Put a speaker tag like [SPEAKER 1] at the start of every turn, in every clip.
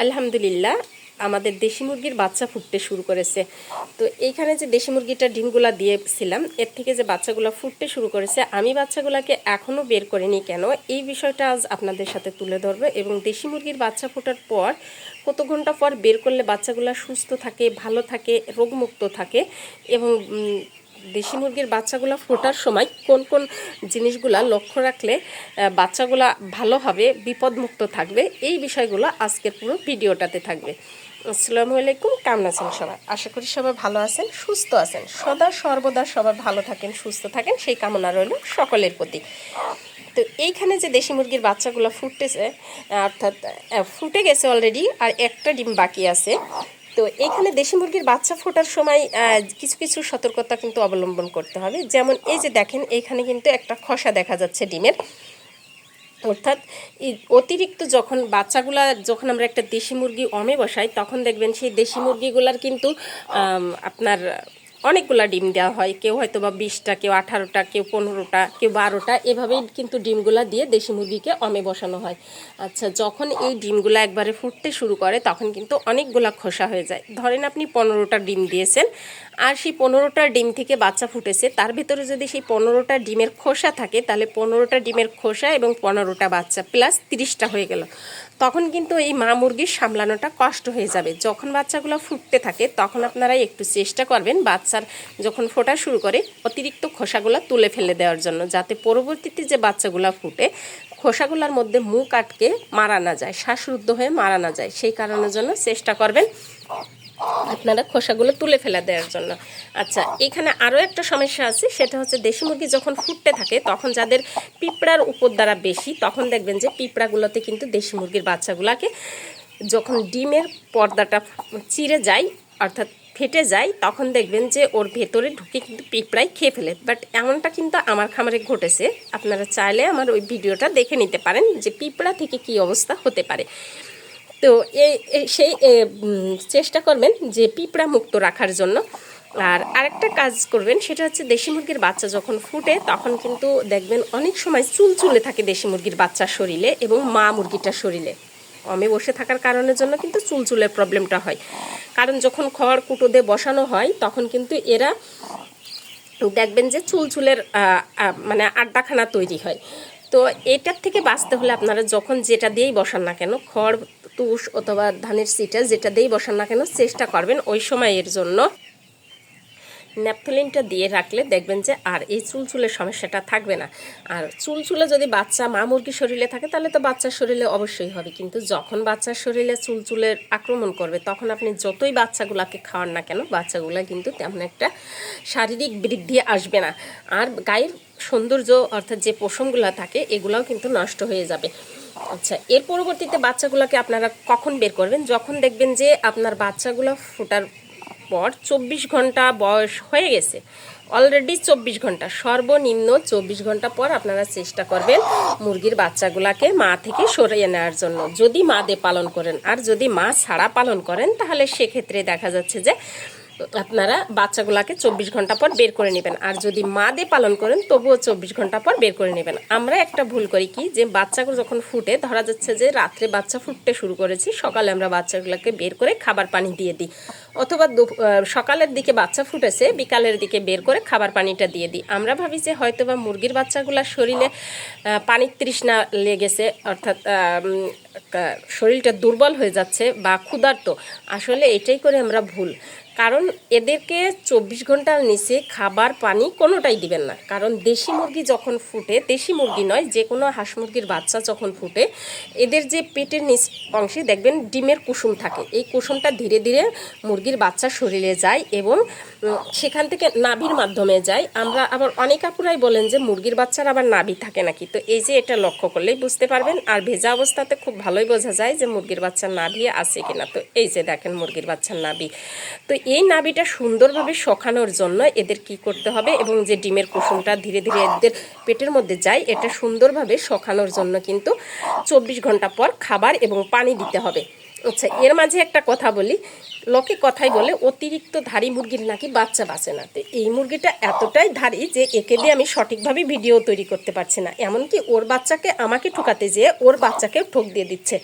[SPEAKER 1] আলহামদুলিল্লাহ, আমাদের দেশি মুরগির বাচ্চা ফুটতে শুরু করেছে। তো এইখানে যে দেশি মুরগিটা ডিমগুলা দিয়েছিলাম, এর থেকে যে বাচ্চাগুলো ফুটতে শুরু করেছে, আমি বাচ্চাগুলোকে এখনও বের করিনি কেন? এই বিষয়টা আজ আপনাদের সাথে তুলে ধরবো এবং দেশি মুরগির বাচ্চা ফোটার পর কত ঘণ্টা পর বের করলে বাচ্চাগুলো সুস্থ থাকে, ভালো থাকে, রোগমুক্ত থাকে এবং দেশি মুরগির বাচ্চাগুলো ফোটার সময় কোন কোন জিনিসগুলা লক্ষ্য রাখলে বাচ্চাগুলা ভালো হবে, বিপদমুক্ত থাকবে, এই বিষয়গুলো আজকের পুরো ভিডিওটাতে থাকবে। আসসালামু আলাইকুম, কেমন আছেন সবাই? আশা করি সবাই ভালো আছেন, সুস্থ আছেন। সদা সর্বদা সবাই ভালো থাকেন, সুস্থ থাকেন, সেই কামনা রইল সকলের প্রতি। তো এইখানে যে দেশি মুরগির বাচ্চাগুলো ফুটতেছে অর্থাৎ ফুটে গেছে অলরেডি আর একটা ডিম বাকি আছে। তো এখানে দেশি মুরগির বাচ্চা ফোটার সময় কিছু কিছু সতর্কতা কিন্তু অবলম্বন করতে হবে। যেমন এই যে দেখেন, এখানে কিন্তু একটা খসা দেখা যাচ্ছে ডিমের। অর্থাৎ অতিরিক্ত যখন বাচ্চাগুলা, যখন আমরা একটা দেশি মুরগি অমে বসাই, তখন দেখবেন সেই দেশি মুরগিগুলার কিন্তু আপনার অনেকগুলা ডিম দেওয়া হয়। কেউ হয়তো বা বিশটা, কেউ আঠারোটা, কেউ পনেরোটা, কেউ বারোটা। এভাবেই কিন্তু ডিমগুলা দিয়ে দেশি মুরগিকে অমে বসানো হয়। আচ্ছা যখন এই ডিমগুলো একবারে ফুটতে শুরু করে, তখন কিন্তু অনেকগুলা খোসা হয়ে যায়। ধরেন আপনি পনেরোটা ডিম দিয়েছেন, আর সেই পনেরোটা ডিম থেকে বাচ্চা ফুটেছে, তার ভেতরে যদি সেই পনেরোটা ডিমের খোসা থাকে, তাহলে পনেরোটা ডিমের খোসা এবং পনেরোটা বাচ্চা, প্লাস তিরিশটা হয়ে গেল। তখন কিন্তু এই মা মুরগির সামলানোটা কষ্ট হয়ে যাবে। যখন বাচ্চাগুলো ফুটতে থাকে, তখন আপনারা একটু চেষ্টা করবেন বাচ্চার যখন ফোটা শুরু করে, অতিরিক্ত খোসাগুলো তুলে ফেলে দেওয়ার জন্য, যাতে পরবর্তীতে যে বাচ্চাগুলো ফুটে, খোসাগুলোর মধ্যে মুখ আটকে মারা না যায়, শ্বাসরুদ্ধ হয়ে মারা না যায়। সেই কারণের জন্য চেষ্টা করবেন। আপনারা খোসাগুলো তুলে ফেলা দেওয়ার জন্য। আচ্ছা এখানে আরও একটা সমস্যা আছে, সেটা হচ্ছে দেশি মুরগি যখন ফুটতে থাকে, তখন যাদের পিঁপড়ার উপর দ্বারা বেশি, তখন দেখবেন যে পিঁপড়াগুলোতে কিন্তু দেশি মুরগির বাচ্চাগুলোকে যখন ডিমের পর্দাটা চিরে যায়, অর্থাৎ ফেটে যায়, তখন দেখবেন যে ওর ভেতরে ঢুকে কিন্তু পিঁপড়াই খেয়ে ফেলে। বাট এমনটা কিন্তু আমার খামারে ঘটেছে, আপনারা চাইলে আমার ওই ভিডিওটা দেখে নিতে পারেন যে পিঁপড়া থেকে কী অবস্থা হতে পারে। তো এই সেই চেষ্টা করবেন যে পিঁপড়া মুক্ত রাখার জন্য। আর আরেকটা কাজ করবেন, সেটা হচ্ছে দেশি মুরগির বাচ্চা যখন ফুটে, তখন কিন্তু দেখবেন অনেক সময় চুলচুলে থাকে দেশি মুরগির বাচ্চার শরীরে এবং মা মুরগিটার শরীরে। কমে বসে থাকার কারণের জন্য কিন্তু চুলচুলের প্রবলেমটা হয়। কারণ যখন খড় কুটো দিয়ে বসানো হয়, তখন কিন্তু এরা দেখবেন যে চুলচুলের মানে আড্ডাখানা তৈরি হয়। তো এটার থেকে বাঁচতে হলে আপনারা যখন যেটা দিয়েই বসান না কেন, খড় তুষ অথবা ধানের সিটা যেটা দিয়েই বসান না কেন, চেষ্টা করবেন ওই সময়ের জন্য। ন্যাপথলিনটা দিয়ে রাখলে দেখবেন যে আর এই চুলচুলের সমস্যাটা থাকবে না। আর চুলচুলে যদি বাচ্চা মা মুরগির শরীরে থাকে, তাহলে তো বাচ্চার শরীরে অবশ্যই হবে। কিন্তু যখন বাচ্চার শরীরে চুলচুলের আক্রমণ করবে, তখন আপনি যতই বাচ্চাগুলোকে খাওয়ান না কেন, বাচ্চাগুলো কিন্তু তেমন একটা শারীরিক বৃদ্ধি আসবে না। আর গায়ের সৌন্দর্য অর্থাৎ যে পশমগুলো থাকে, এগুলাও কিন্তু নষ্ট হয়ে যাবে। আচ্ছা এর পরবর্তীতে বাচ্চাগুলোকে আপনারা কখন বের করবেন? যখন দেখবেন যে আপনার বাচ্চাগুলো ফোটার পর চব্বিশ ঘণ্টা বয়স হয়ে গেছে অলরেডি চব্বিশ ঘণ্টা, সর্বনিম্ন চব্বিশ ঘণ্টা পর আপনারা চেষ্টা করবেন মুরগির বাচ্চাগুলাকে মা থেকে সরিয়ে নেওয়ার জন্য। যদি মা দিয়ে পালন করেন, আর যদি মা ছাড়া পালন করেন, তাহলে সেক্ষেত্রে দেখা যাচ্ছে যে আপনারা বাচ্চাগুলাকে চব্বিশ ঘণ্টা পর বের করে নেবেন। আর যদি মা দিয়ে পালন করেন, তবুও চব্বিশ ঘণ্টা পর বের করে নেবেন। আমরা একটা ভুল করি কি, যে বাচ্চাগুলো যখন ফুটে, ধরা যাচ্ছে যে রাত্রে বাচ্চা ফুটতে শুরু করেছি, সকালে আমরা বাচ্চাগুলোকে বের করে খাবার পানি দিয়ে দিই। অথবা সকালের দিকে বাচ্চা ফুটেছে, বিকালের দিকে বের করে খাবার পানিটা দিয়ে দিই। আমরা ভাবি যে হয়তো বা মুরগির বাচ্চাগুলোর শরীরে পানির তৃষ্ণা লেগেছে, অর্থাৎ শরীরটা দুর্বল হয়ে যাচ্ছে বা ক্ষুধার্ত। আসলে এটাই করে আমরা ভুল। কারণ এদেরকে চব্বিশ ঘণ্টার নিচে খাবার, পানি কোনোটাই দিবেন না। কারণ দেশি মুরগি যখন ফুটে, দেশি মুরগি নয়, যে কোনো হাঁস মুরগির বাচ্চা যখন ফুটে, এদের যে পেটের নিচ অংশে দেখবেন ডিমের কুসুম থাকে। এই কুসুমটা ধীরে ধীরে মুরগির বাচ্চা শরীরে যায় এবং সেখান থেকে নাভির মাধ্যমে যায়। আমরা আবার অনেক আপুরাই বলেন যে মুরগির বাচ্চার আবার নাভি থাকে নাকি? তো এই যে এটা লক্ষ্য করলেই বুঝতে পারবেন। আর ভেজা অবস্থাতে খুব ভালোই বোঝা যায় যে মুরগির বাচ্চার নাভি আছে কিনা। তো এই যে দেখেন মুরগির বাচ্চার নাভি। তো এই নাভিটা সুন্দরভাবে শখানোর জন্য এদের কি করতে হবে এবং যে ডিমের কুসুমটা ধীরে ধীরে এদের পেটের মধ্যে যায়, এটা সুন্দরভাবে শখানোর জন্য কিন্তু চব্বিশ ঘণ্টা পর খাবার এবং পানি দিতে হবে। আচ্ছা এর মাঝে একটা কথা বলি। লোকে কথাই বলে, অতিরিক্ত ধারী মুরগির নাকি বাচ্চা বাঁচে না? তো এই মুরগিটা এতটাই ধারী যে একে দিয়ে আমি সঠিকভাবে ভিডিও তৈরি করতে পারছি না। এমনকি ওর বাচ্চাকে আমাকে ঠোকাতে যেয়ে ওর বাচ্চাকেও ঠোক দিয়ে দিচ্ছে।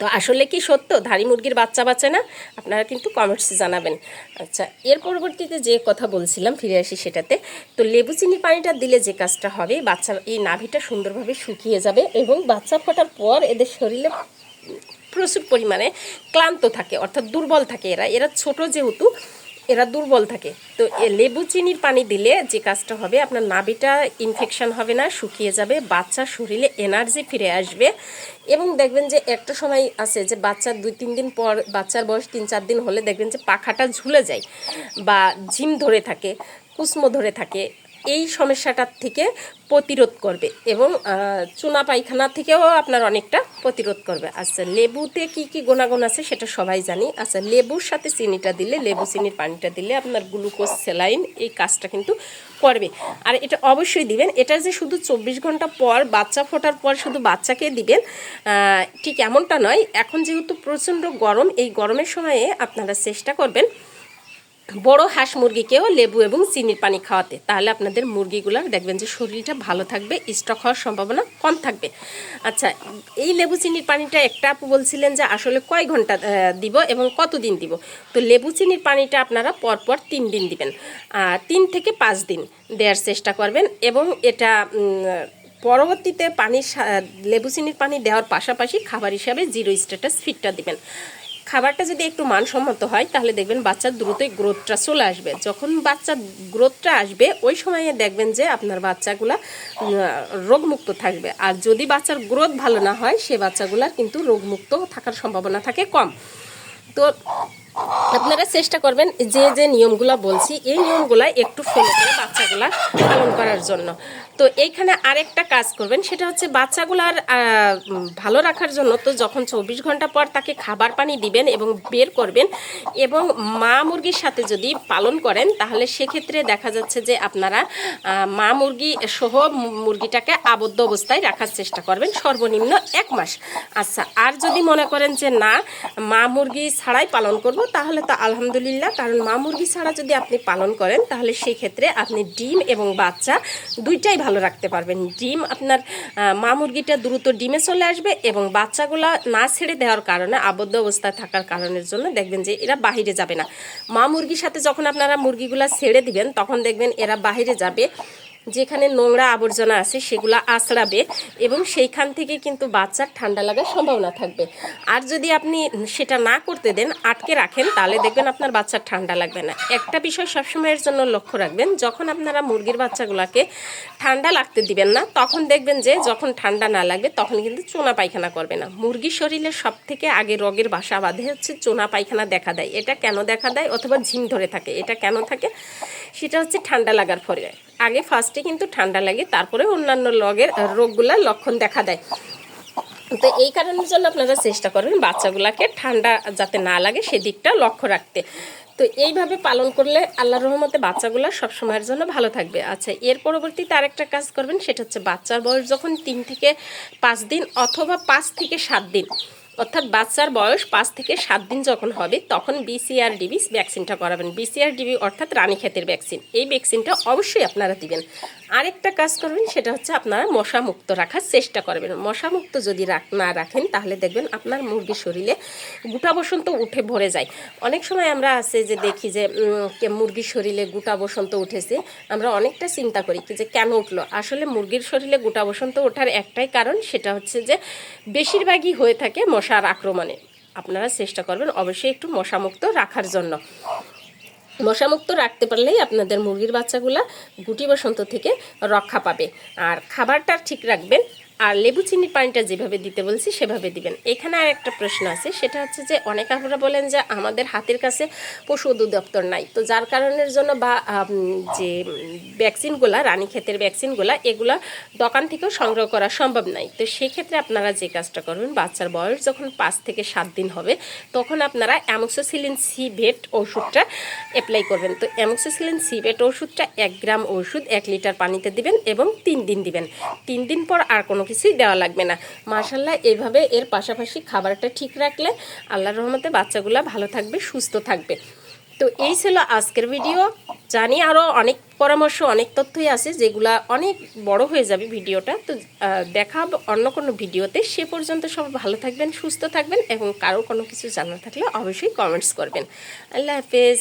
[SPEAKER 1] তো আসলে কি সত্য? ধারি মুরগির বাচ্চা বাচ্চা না? আপনারা কিন্তু কমেন্টসে জানাবেন। আচ্ছা এর পরবর্তীতে যে কথা বলছিলাম, ফিরে আসি সেটাতে। তো লেবু চিনি পানিটা দিলে যে কাজটা হবে, বাচ্চা এই নাভিটা সুন্দরভাবে শুকিয়ে যাবে এবং বাচ্চা ফোটার পর এদের শরীরে প্রচুর পরিমাণে ক্লান্ত থাকে, অর্থাৎ দুর্বল থাকে এরা। এরা ছোট যেহেতু এরা দুর্বল থাকে। তো এ লেবু চিনির পানি দিলে যে কাজটা হবে, আপনার নাভিটা ইনফেকশন হবে না, শুকিয়ে যাবে, বাচ্চা শরীরে এনার্জি ফিরে আসবে এবং দেখবেন যে একটা সময় আছে যে বাচ্চার দুই, তিন দিন পর, বাচ্চার বয়স তিন, চার দিন হলে দেখবেন যে পাখাটা ঝুলে যায় বা ঝিম ধরে থাকে, কুসমো ধরে থাকে। এই সমস্যাটার থেকে প্রতিরোধ করবে এবং চুনা পায়খানা থেকেও আপনার অনেকটা প্রতিরোধ করবে। আচ্ছা লেবুতে কি কি গুণাগুণ আছে সেটা সবাই জানি। আচ্ছা লেবুর সাথে চিনিটা দিলে, লেবু চিনির পানিটা দিলে আপনার গ্লুকোজ, স্যালাইন এই কাজটা কিন্তু করবে। আর এটা অবশ্যই দিবেন। এটা যে শুধু চব্বিশ ঘণ্টা পর, বাচ্চা ফোটার পর শুধু বাচ্চাকে দিবেন ঠিক এমনটা নয়। এখন যেহেতু প্রচণ্ড গরম, এই গরমের সময়ে আপনারা চেষ্টা করবেন বড় হাঁস মুরগিকেও লেবু এবং চিনির পানি খাওয়াতে। তাহলে আপনাদের মুরগিগুলোর দেখবেন যে শরীরটা ভালো থাকবে, স্টক হওয়ার সম্ভাবনা কম থাকবে। আচ্ছা এই লেবু চিনির পানিটা একটা আপু বলছিলেন যে আসলে কয় ঘণ্টা দিব এবং কতদিন দিব? তো লেবু চিনির পানিটা আপনারা পরপর তিন দিন দিবেন, আর তিন থেকে পাঁচ দিন দেওয়ার চেষ্টা করবেন এবং এটা পরবর্তীতে পানির লেবু চিনির পানি দেওয়ার পাশাপাশি খাবার হিসাবে জিরো স্ট্যাটাস ফিটটা দিবেন। খাবারটা যদি একটু মানসম্মত হয়, তাহলে দেখবেন বাচ্চার দ্রুতই গ্রোথটা চলে আসবে। যখন বাচ্চার গ্রোথটা আসবে, ওই সময়ে দেখবেন যে আপনার বাচ্চাগুলা রোগমুক্ত থাকবে। আর যদি বাচ্চার গ্রোথ ভালো না হয়, সে বাচ্চাগুলার কিন্তু রোগমুক্ত থাকার সম্ভাবনা থাকে কম। তো আপনারা চেষ্টা করবেন যে যে নিয়মগুলো বলছি, এই নিয়মগুলো একটু ফলো করে বাচ্চাগুলা পালন করার জন্য। তো এইখানে আরেকটা কাজ করবেন, সেটা হচ্ছে বাচ্চাগুলার ভালো রাখার জন্য তো যখন চব্বিশ ঘণ্টা পর তাকে খাবার পানি দিবেন এবং বের করবেন এবং মা মুরগির সাথে যদি পালন করেন, তাহলে সেক্ষেত্রে দেখা যাচ্ছে যে আপনারা মা মুরগি সহ মুরগিটাকে আবদ্ধ অবস্থায় রাখার চেষ্টা করবেন সর্বনিম্ন এক মাস। আচ্ছা আর যদি মনে করেন যে না, মা মুরগি ছাড়াই পালন করব, তাহলে তো আলহামদুলিল্লাহ, কারণ মা মুরগি ছাড়া যদি আপনি পালন করেন, তাহলে সেই ক্ষেত্রে আপনি ডিম এবং বাচ্চা দুইটাই ভালো রাখতে পারবেন। ডিম আপনার মা মুরগিটা দ্রুত ডিমে চলে আসবে এবং বাচ্চাগুলা না ছেড়ে দেওয়ার কারণে আবদ্ধ অবস্থায় থাকার কারণের জন্য দেখবেন যে এরা বাহিরে যাবে না। মা মুরগির সাথে যখন আপনারা মুরগিগুলা ছেড়ে দিবেন, তখন দেখবেন এরা বাহিরে যাবে। যেখানে নোংরা আবর্জনা আছে, সেগুলো আঁচড়াবে এবং সেইখান থেকে কিন্তু বাচ্চার ঠান্ডা লাগার সম্ভাবনা থাকবে। আর যদি আপনি সেটা না করতে দেন, আটকে রাখেন, তাহলে দেখবেন আপনার বাচ্চার ঠান্ডা লাগবে না। একটা বিষয় সবসময়ের জন্য লক্ষ্য রাখবেন, যখন আপনারা মুরগির বাচ্চাগুলোকে ঠান্ডা লাগতে দিবেন না, তখন দেখবেন যে যখন ঠান্ডা না লাগবে, তখন কিন্তু চোনা পায়খানা করবে না। মুরগির শরীরে সব থেকে আগে রোগের বাসা বাঁধে হচ্ছে চোনা পায়খানা দেখা দেয়। এটা কেন দেখা দেয়? অথবা ঝিম ধরে থাকে। এটা কেন থাকে? সেটা হচ্ছে ঠান্ডা লাগার ফলে আগে ফার্স্টে কিন্তু ঠান্ডা লাগে, তারপরে অন্যান্য রোগের রোগগুলার লক্ষণ দেখা দেয়। তো এই কারণের জন্য আপনারা চেষ্টা করবেন বাচ্চাগুলাকে ঠান্ডা যাতে না লাগে সেদিকটা লক্ষ্য রাখতে। তো এইভাবে পালন করলে আল্লাহ রহমতে বাচ্চাগুলো সবসময়ের জন্য ভালো থাকবে। আচ্ছা এর পরবর্তীতে আরেকটা কাজ করবেন, সেটা হচ্ছে বাচ্চার বয়স যখন তিন থেকে পাঁচ দিন অথবা পাঁচ থেকে সাত দিন। অর্থাৎ বাচ্চার বয়স পাঁচ থেকে সাত দিন যখন হবে, তখন বিসিআর ডিবি ভ্যাকসিনটা করাবেন। বিসিআর ডিবি অর্থাৎ রানীক্ষেতের ভ্যাকসিন এই ভ্যাকসিনটা অবশ্যই আপনারা দিবেন। আরেকটা কাজ করবেন, সেটা হচ্ছে আপনারা মশা মুক্ত রাখার চেষ্টা করবেন। মশা মুক্ত যদি না রাখেন, তাহলে দেখবেন আপনার মুরগির শরীরে গোটা বসন্ত উঠে ভরে যায়। অনেক সময় আমরা আছে যে দেখি যে মুরগির শরীরে গোটা বসন্ত উঠেছে, আমরা অনেকটা চিন্তা করি কি যে কেন উঠল? আসলে মুরগির শরীরে গোটা বসন্ত ওঠার একটাই কারণ, সেটা হচ্ছে যে বেশিরভাগই হয়ে থাকে মশার আক্রমণে। আপনারা চেষ্টা করবেন অবশ্যই একটু মশামুক্ত রাখার জন্য। মশামুক্ত রাখতে পারলেই আপনাদের মুরগির বাচ্চাগুলা গুটি বসন্ত থেকে রক্ষা পাবে। আর খাবারটা ঠিক রাখবেন আর লেবু চিনির পানিটা যেভাবে দিতে বলছি, সেভাবে দিবেন। এখানে আর একটা প্রশ্ন আছে, সেটা হচ্ছে যে অনেক আপনারা বলেন যে আমাদের হাতের কাছে পশু অধিদপ্তর নাই। তো যার কারণের জন্য বা যে ভ্যাকসিনগুলা রানীক্ষেতের ভ্যাকসিনগুলা, এগুলা দোকান থেকেও সংগ্রহ করা সম্ভব নাই। তো সেক্ষেত্রে আপনারা যে কাজটা করবেন, বাচ্চার বয়স যখন পাঁচ থেকে সাত দিন হবে, তখন আপনারা অ্যামোক্সোসিলিন সি ভেট ওষুধটা অ্যাপ্লাই করবেন। তো অ্যামোক্সোসিলিন সি ভেট ওষুধটা এক গ্রাম ওষুধ এক লিটার পানিতে দিবেন এবং তিন দিন দিবেন। তিন দিন পর আর কোনো কিছুই দেওয়া লাগবে না। মার্শাল্লাহ এইভাবে এর পাশাপাশি খাবারটা ঠিক রাখলে আল্লাহর রহমতে বাচ্চাগুলো ভালো থাকবে, সুস্থ থাকবে। তো এই ছিল আজকের ভিডিও। জানি আরও অনেক পরামর্শ, অনেক তথ্যই আছে যেগুলা অনেক বড় হয়ে যাবে ভিডিওটা। তো দেখা হবে অন্য কোনো ভিডিওতে। সে পর্যন্ত সব ভালো থাকবেন, সুস্থ থাকবেন এবং কারও কোনো কিছু জানা থাকলে অবশ্যই কমেন্টস করবেন। আল্লাহ হাফেজ।